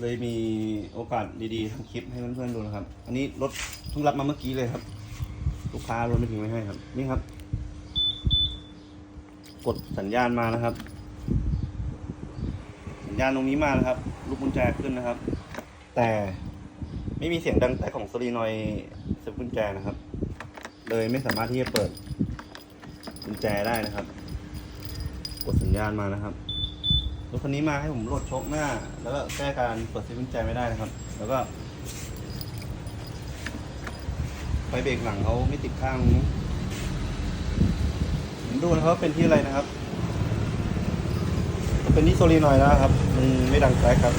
เลยมีโอกาสดีๆทำคลิปให้เพื่อนๆดูนะครับ อันนี้รถเพิ่งรับมาเมื่อกี้เลยครับ ลูกค้ารถไม่ถึงไว้ให้ครับ นี่ครับ กดสัญญาณมานะครับ สัญญาณตรงนี้มานะครับ ลูกกุญแจขึ้นนะครับ แต่ไม่มีเสียงดังแต่ของโซลีนอยเซฟกุญแจนะครับ เลยไม่สามารถที่จะเปิดกุญแจได้นะครับ กดสัญญาณมานะครับ รถคันนี้มาให้ผมโหลดโชคหน้า แล้วก็แก้การเปิดเซฟกุญแจไม่ได้นะครับ แล้วก็ ไฟเบรกหลังเขาไม่ติดข้างนี้ผมดูนะครับเป็นที่อะไรนะครับ เป็นที่โซลีนอยนะครับ มันไม่ดังแทรกครับ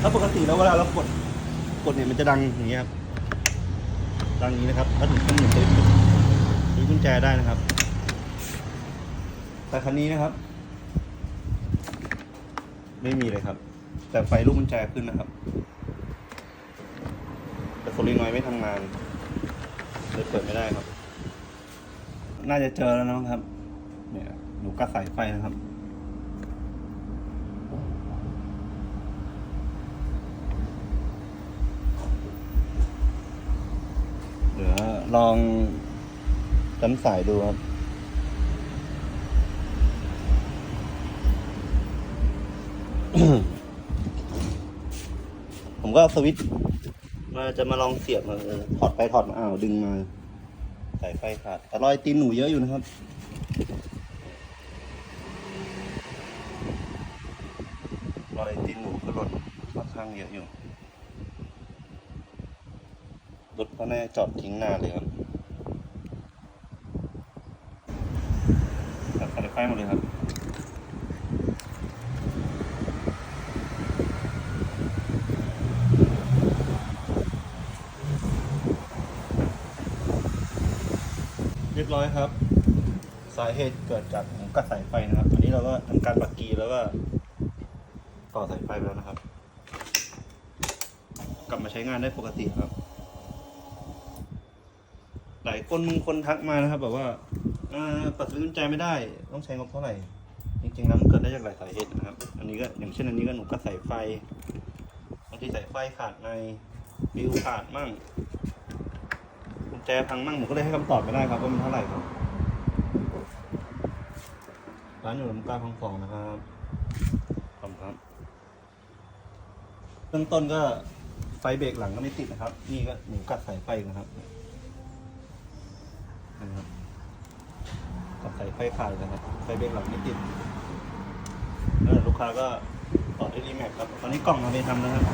ถ้าปกติแล้วเวลาเรากดกดเนี่ยมันจะดังอย่างเงี้ยครับดังอย่างนี้นะครับถ้าถึงขั้นหนึ่งจะมีกุญแจได้นะครับ แต่คันนี้นะครับ ไม่มีเลยครับ แต่ไฟลูกกุญแจขึ้นนะครับ แต่โซลีนอยด์ไม่ทำงานเลยเปิดไม่ได้ครับ น่าจะเจอแล้วนะครับ เนี่ยหนูกัดสายไฟนะครับเดี๋ยวลองจำสายดูครับ ผมก็สวิตช์มาจะมาลองเสียบมาถอดไปถอดมาอ้าวดึงมาสายไฟขาดแต่รอยตีนหนูเยอะอยู่นะครับรอยตีนหนูก็ล่นค่อนข้างเยอะอยู่รถก็แน่จอดทิ้งนานเลยครับตัดสายไฟหมดเลยครับ เรียบร้อยครับ สาเหตุเกิดจากผมกัดสายไฟนะครับ อันนี้เราก็ทำการปักกีแล้วก็ ต่อสายไฟไปแล้วนะครับ กลับมาใช้งานได้ปกติครับ หลายคนมึงคนทักมานะครับ แบบว่าปัดซื้อกุญแจไม่ได้ ต้องใช้งบเท่าไหร่ จริงๆแล้วมันเกิดได้จากหลายสาเหตุนะครับ อันนี้ก็อย่างเช่นอันนี้ก็หนูกัดสายไฟบางทีสายไฟขาดในฟิวขาดมั่ง ญแจพังมั่งผมก็เลยให้คำตอบไม่ได้ครับว่ามันเท่าไหร่ครับ ร้านอยู่ลำกาพังฟองนะครับขอบคุณครับเบื้องต้นก็ไฟเบรกหลังก็ไม่ติดนะครับ นี่ก็หนูกัดสายไฟนะครับนะครับกัดสายไฟขาดนะครับ ไฟเบรกหลังไม่ติดแล้วลูกค้าก็ต่อด้รีแม็กครับ ตอนนี้กล่องเราไปทำนะครับ